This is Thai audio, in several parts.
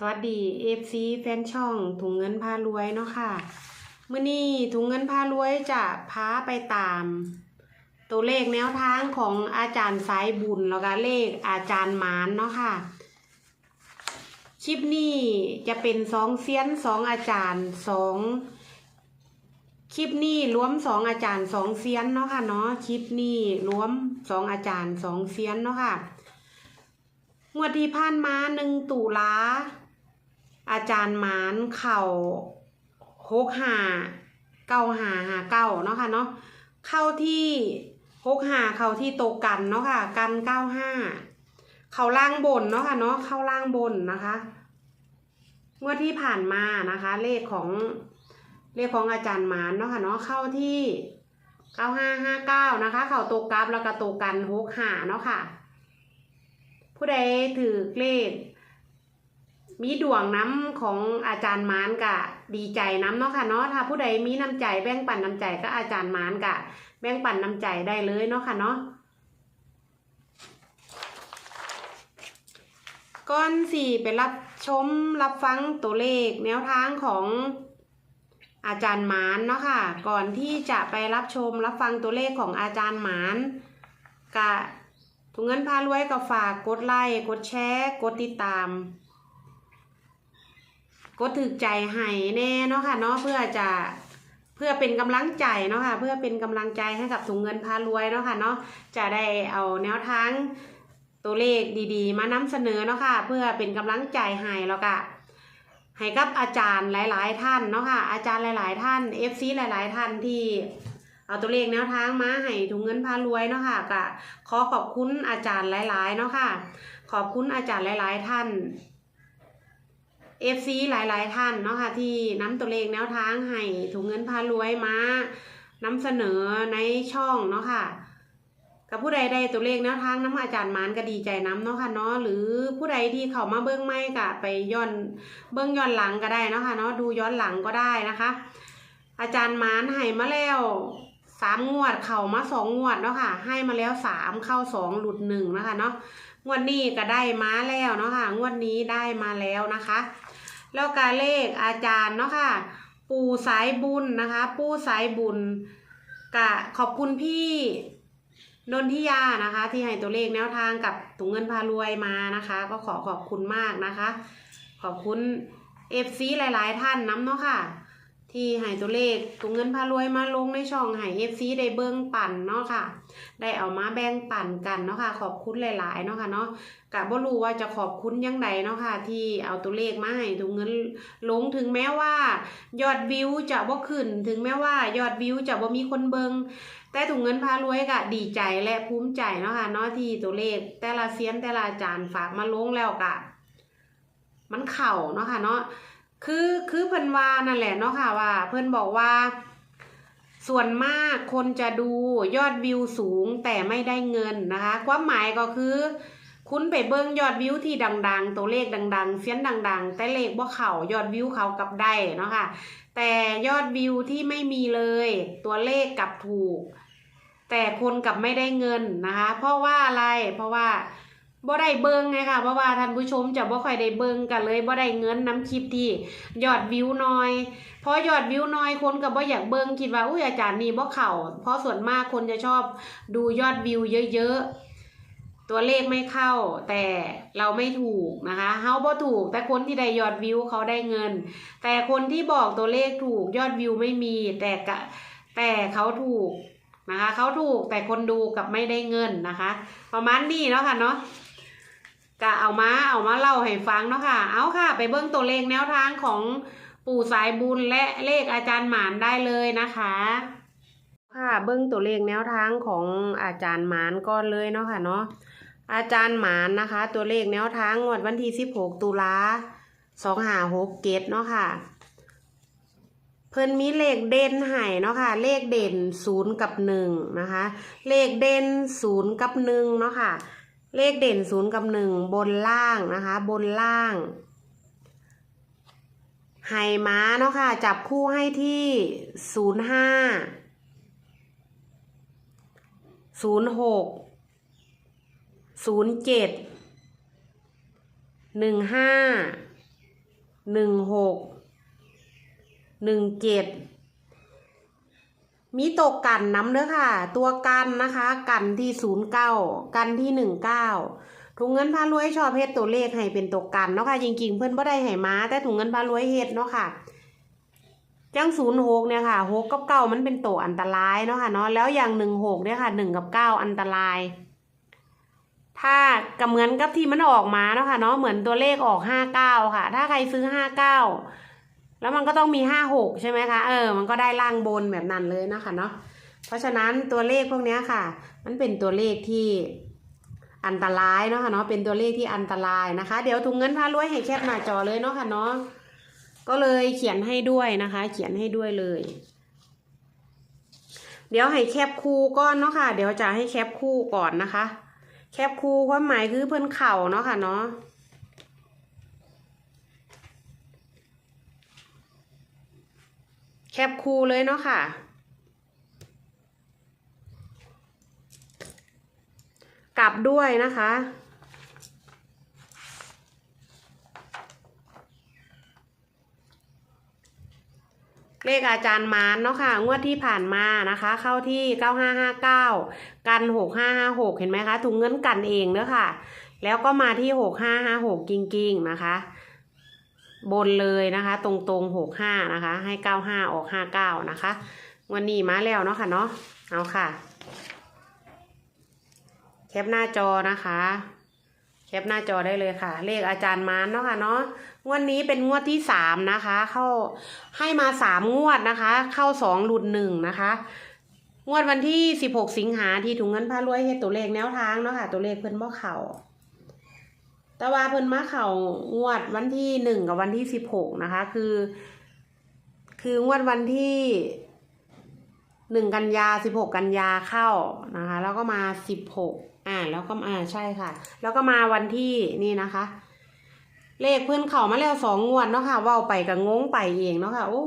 สวัสดีเอฟซีแฟนช่องถุงเงินพารวยเนาะค่ะมื้อนี้ถุงเงินพารวยจะพาไปตาม ตัวเลขแนวทางของอาจารย์สายบุญแล้วก็เลขอาจารย์มานเนาะค่ะ คลิปนี้จะเป็นสองเซียนสองอาจารย์สองคลิปนี้รวมสองอาจารย์สองเซียนเนาะค่ะเนาะคลิปนี้รวมสองอาจารย์สองเซียนเนาะค่ะงวดที่ผ่านมาหนึ่งตุลา อาจารย์หมานเข่าหกหาเก้าหาหาเก้าเนาะค่ะเนาะเข้าที่หกหาเข้าที่โตกันเนาะค่ะ กันเก้าห้าเข้าล่างบนเนาะค่ะเนาะเข้าล่างบนนะคะงวดที่ผ่านมานะคะ เลขของเลขของอาจารย์หมานเนาะค่ะเนาะเข้าที่เก้าห้าห้าเก้านะคะ เข้าโตกราฟแล้วก็โตกันหกหาเนาะค่ะ ผู้ใดถือเลข มีดวงน้ำของอาจารย์มานกะดีใจน้ำเนาะค่ะเนาะถ้าผู้ใดมีน้ำใจแบ่งปันน้ำใจก็อาจารย์มานกะแบ่งปันน้ำใจได้เลยเนาะค่ะเนาะก่อนสี่ไปรับชมรับฟังตัวเลขแนวทางของอาจารย์มานเนาะค่ะ ก่อนที่จะไปรับชมรับฟังตัวเลขของอาจารย์มานกะถุงเงินพารวยก็ฝากกดไลค์กดแชร์ กดติดตาม กดถึกใจให้แน่เนาะค่ะเนาะเพื่อจะเพื่อเป็นกำลังใจเนาะค่ะเพื่อเป็นกำลังใจให้กับถุงเงินพารวยเนาะค่ะเนาะจะได้เอาแนวทางตัวเลขดีๆ มานำเสนอเนาะค่ะเพื่อเป็นกำลังใจให้แล้วก็ให้กับอาจารย์หลาย ๆ ท่านเนาะค่ะอาจารย์หลาย ๆ ท่าน FC หลาย ๆ ท่านที่เอาตัวเลขแนวทางมาให้ถุงเงินพารวยเนาะค่ะก็ขอขอบคุณอาจารย์หลาย ๆ เนาะค่ะขอบคุณอาจารย์หลาย ๆ ท่าน FC หลาย ๆ ท่านเนาะค่ะที่นำตัวเลขแนวทางให้ถุงเงินพารวยมานำเสนอในช่องเนาะค่ะกับผู้ใดได้ตัวเลขแนวทางน้ำอาจารย์มานก็ดีใจน้ำเนาะค่ะเนาะหรือผู้ใดที่เขามาเบื้องไม่ก็ไปย้อนเบื้องย้อนหลังก็ได้เนาะค่ะเนาะดูย้อนหลังก็ได้นะคะ อาจารย์มานให้มาแล้วสามงวดเข่ามาสองงวดเนาะค่ะ ให้มาแล้วสามเข้าสองหลุดหนึ่งนะคะเนาะงวดนี้ก็ได้มาแล้วเนาะค่ะงวดนี้ได้มาแล้วนะคะ แล้วการเลขอาจารย์เนาะค่ะ ปู่สายบุญนะคะ ปู่สายบุญกะขอบคุณพี่นนทิยานะคะ ที่ให้ตัวเลขแนวทางกับถุงเงินพารวยมานะคะ ก็ขอขอบคุณมากนะคะ ขอบคุณเอฟซีหลาย ๆ ท่านน้ำเนาะค่ะ ที่ให้ตัวเลขถุงเงินพารวยมาลงในช่องให้เอฟซีได้เบิ้งปั่นเนาะค่ะ ได้เอามาแบ่งปั่นกันเนาะค่ะ ขอบคุณหลาย ๆ เนาะค่ะเนาะกะบ่รู้ว่าจะขอบคุณยังไงเนาะค่ะ ที่เอาตัวเลขมาให้ถุงเงินลงถึงแม้ว่า ยอดวิวจะบ่ขึ้น ถึงแม้ว่ายอดวิวจะบ่มีคนเบิงแต่ถุงเงินพารวยก็ดีใจและภูมิใจเนาะค่ะเนาะที่ตัวเลข แต่ละเซียนแต่ละจารย์ฝากมาลงแล้วกะ มันเข่าเนาะค่ะเนาะ คือคือเพิ่นว่านั่นแหละเนาะค่ะว่า เพิ่นบอกว่า ส่วนมากคนจะดูยอดวิวสูงแต่ไม่ได้เงินนะคะ ความหมายก็คือ คุณไปเบิ่งยอดวิวที่ดัง ๆ ตัวเลขดัง ๆ เสียนดัง ๆ แต่เลขบ่เขายอดวิวเขากลับได้เนาะค่ะ แต่ยอดวิวที่ไม่มีเลย ตัวเลขกลับถูก แต่คนกลับไม่ได้เงินนะคะ เพราะว่าอะไรเพราะว่า บ่ได้เบิงไงค่ะเพราะว่าท่านผู้ชมจะบ่ค่อยได้เบิงกันเลยบ่ได้เงินน้ำคลิปที่ยอดวิวน้อยเพราะยอดวิวน้อยคนก็บ่อยากเบิงคิดว่าอุ้ยอาจารย์นี่บ่เข้าเพราะส่วนมากคนจะชอบดูยอดวิวเยอะๆตัวเลขไม่เข้า แต่เราไม่ถูกนะคะเฮาบ่ถูก แต่คนที่ได้ยอดวิวเขาได้เงิน แต่คนที่บอกตัวเลขถูกยอดวิวไม่มี แต่กะแต่เขาถูกนะคะเขาถูกแต่คนดูกับไม่ได้เงินนะคะ ประมาณนี้เนาะค่ะเนาะ ก็เอามาเอามาเล่าให้ฟังเนาะค่ะ เอาค่ะ ไปเบิ้งตัวเลขแนวทางของปู่สายบุญและเลขอาจารย์หมานได้เลยนะคะ ค่ะเบิ้งตัวเลขแนวทางของอาจารย์หมานก่อนเลยเนาะค่ะเนาะอาจารย์หมานนะคะ ตัวเลขแนวทางงวดวันที่16ตุลาสองหาหกเกตเนาะค่ะ เพิ่นมีเลขเด่นให้เนาะค่ะ เลขเด่นศูนย์กับหนึ่งนะคะ เลขเด่นศูนย์กับหนึ่งเนาะค่ะ เลขเด่นศูนย์กับหนึ่งบนล่างนะคะ บนล่างไห่ม้าเนาะค่ะ จับคู่ให้ที่ศูนย์ห้าศูนย์หกศูนย์เจ็ดหนึ่งห้าหนึ่งหกหนึ่งเจ็ด มีตกกันน้ำเด้อค่ะ ตัวกันนะคะ กันที่ศูนย์เก้ากันที่หนึ่งเก้าถุงเงินพารวยชอบเฮ็ดตัวเลขให้เป็นตกกันเนาะค่ะจริงๆเพื่อนบ่ได้ให้มา แต่ถุงเงินพารวยเฮ็ดเนาะค่ะจังศูนย์หกเนี่ยค่ะหกกับเก้ามันเป็นตัวอันตรายเนาะค่ะเนาะแล้วอย่างหนึ่งหกเนี่ยค่ะหนึ่งกับเก้าอันตราย ถ้ากับเหมือนกับที่มันออกมาเนาะค่ะเนาะเหมือนตัวเลขออกห้าเก้าค่ะ ถ้าใครซื้อห้าเก้า แล้วมันก็ต้องมีห้าหกใช่ไหมคะเออมันก็ได้ล่างบนแบบนั้นเลยนะคะเนาะเพราะฉะนั้นตัวเลขพวกนี้ค่ะ มันเป็นตัวเลขที่อันตรายเนาะค่ะเนาะเป็นตัวเลขที่อันตรายนะคะ เดี๋ยวถุงเงินพารวยให้แคปหน้าจอเลยเนาะค่ะเนาะก็เลยเขียนให้ด้วยนะคะ เขียนให้ด้วยเลย เดี๋ยวให้แคปคู่ก่อนเนาะค่ะ เดี๋ยวจะให้แคปคู่ก่อนนะคะ แคปคู่ความหมายคือเพิ่นเข่าเนาะค่ะเนาะ คปคูเลยเนาะค่ะ กลับด้วยนะคะ เลขอาจารย์มานเนาะค่ะ งวดที่ผ่านมานะคะ เข้าที่ 9559 กัน 6556 เห็นไหมคะ ถุงเงินกันเองเด้อค่ะ แล้วก็มาที่ 6556 จริงๆ นะคะ บนเลยนะคะ ตรงๆ65นะคะ ให้95ออก59นะคะวันนี้มาแล้วเนาะค่ะเนาะเอาค่ะ แคปหน้าจอนะคะ แคปหน้าจอได้เลยค่ะ เลขอาจารย์มานเนาะค่ะเนาะงวดนี้เป็นงวดที่สามนะคะ เข้าให้มาสามงวดนะคะ เข้าสองหลุดหนึ่งนะคะงวดวันที่สิบหกสิงหาที่ถุงเงินพารวยเฮ็ดตัวเลขแนวทางเนาะค่ะ ตัวเลขเพิ่นบ่เข่า แต่ว่าเพิ่นมาเข่างวดวันที่หนึ่งกับวันที่สิบหกนะคะ คือ คืองวดวันที่หนึ่งกันยาสิบหกกันยาเข้านะคะ แล้วก็มาสิบหกอ่า แล้วก็อ่าใช่ค่ะ แล้วก็มาวันที่นี่นะคะ เลขเพื่อนเข้ามาแล้วสองงวดเนาะค่ะว้าไปกับงงไปเองเนาะค่ะโอ้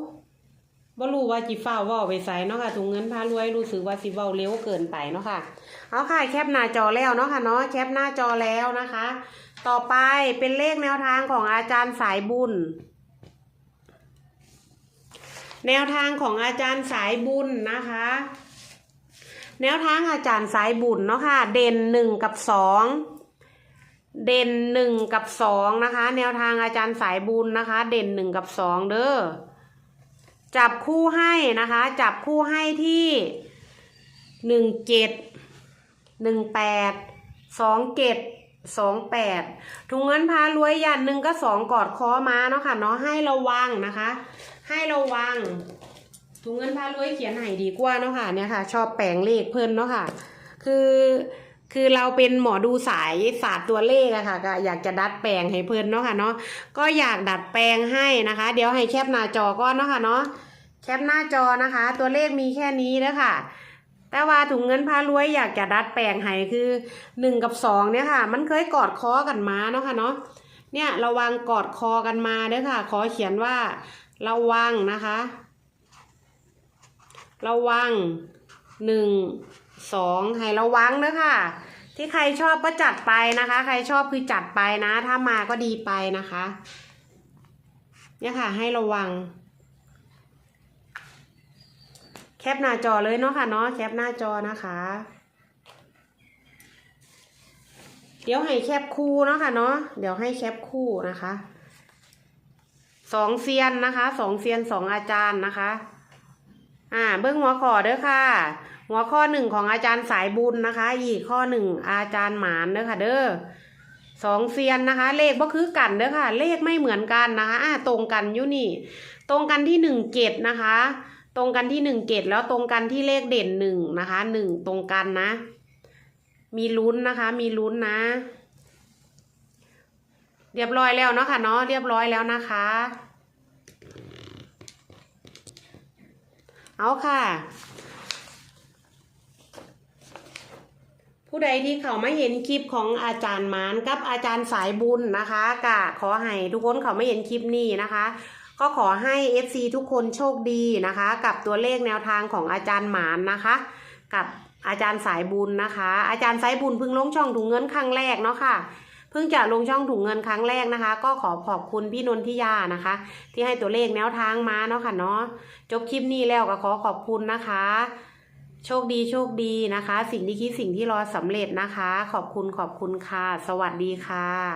บ่รู้ว่าจิฟ้าวเว้าไปไสเนาะค่ะถุงเงินพารวยรู้สึกว่าสิเว้าเร็วเกินไปเนาะค่ะ เอาค่ะแคปหน้าจอแล้วเนาะค่ะเนาะแคปหน้าจอแล้วนะคะ ต่อไปเป็นเลขแนวทางของอาจารย์สายบุญ แนวทางของอาจารย์สายบุญนะคะ แนวทางอาจารย์สายบุญเนาะค่ะ เด่นหนึ่งกับสองเด่นหนึ่งกับสองนะคะ แนวทางอาจารย์สายบุญนะคะ เด่นหนึ่งกับสองเด้อ จับคู่ให้นะคะ จับคู่ให้ที่หนึ่งเจ็ดหนึ่งแปดสองเจ็ดสองแปดถุงเงินพารวยยันหนึ่งก็สองกอดคอมาเนาะค่ะเนาะให้ระวังนะคะ ให้ระวังถุงเงินพารวยเขียนให้ดีกว่าเนาะค่ะเนี่ยค่ะ ชอบแปลงเลขเพิ่นเนาะค่ะ คือ คือเราเป็นหมอดูสายศาสตร์ตัวเลขอะค่ะก็อยากจะดัดแปลงให้เพิ่อนเนาะค่ะเนาะก็อยากดัดแปลงให้นะคะ เดี๋ยวให้แคปหน้าจอก่อนเนาะค่ะเนาะแคปหน้าจอนะคะ ตัวเลขมีแค่นี้เด้อค่ะ แต่ว่าถุงเงินพารวยอยากจะดัดแปลงให้คือหนึ่งกับสองเนี่ยค่ะ มันเคยกอดคอกันมาเนาะค่ะเนาะเนี่ยระวังกอดคอกันมาเด้อค่ะ ขอเขียนว่าระวังนะคะ ระวังหนึ่ง สองให้ระวังเด้อค่ะ ที่ใครชอบก็จัดไปนะคะ ใครชอบคือจัดไปนะ ถ้ามาก็ดีไปนะคะ เนี่ยค่ะ ให้ระวัง แคปหน้าจอเลยเนาะค่ะเนาะแคปหน้าจอนะคะ เดี๋ยวให้แคปคู่เนาะค่ะเนาะเดี๋ยวให้แคปคู่นะคะสองเซียนนะคะสองเซียนสองอาจารย์นะคะ อ่า เบื้องหัวข้อเด้อค่ะ หัวข้อหนึ่งของอาจารย์สายบุญนะคะ อีกข้อหนึ่งอาจารย์หมานเด้อค่ะ เด้อสองเซียนนะคะ เลขก็คือกันเด้อค่ะ เลขไม่เหมือนกันนะคะอ่าตรงกันอยู่นี่ ตรงกันที่หนึ่งเกตนะคะ ตรงกันที่หนึ่งเกตแล้วตรงกันที่เลขเด่นหนึ่งนะคะหนึ่งตรงกันนะ มีลุ้นนะคะ มีลุ้นนะ เรียบร้อยแล้วเนาะค่ะเนาะเรียบร้อยแล้วนะคะ เอาค่ะ ผู้ใดที่เขาไม่เห็นคลิปของอาจารย์หมานกับอาจารย์สายบุญนะคะกะขอให้ทุกคนเขาไม่เห็นคลิปนี้นะคะ ก็ขอให้ FC ทุกคนโชคดีนะคะ กับตัวเลขแนวทางของอาจารย์หมานนะคะ กับอาจารย์สายบุญนะคะ อาจารย์สายบุญเพิ่งลงช่องถุงเงินครั้งแรกเนาะค่ะเพิ่งจะลงช่องถุงเงินครั้งแรกนะคะ ก็ขอขอบคุณพี่นนทิยานะคะ ที่ให้ตัวเลขแนวทางมาเนาะค่ะเนาะจบคลิปนี้แล้วก็ขอขอบคุณนะคะ โชคดีโชคดีนะคะ สิ่งที่คิดสิ่งที่รอสำเร็จนะคะ ขอบคุณขอบคุณค่ะ สวัสดีค่ะ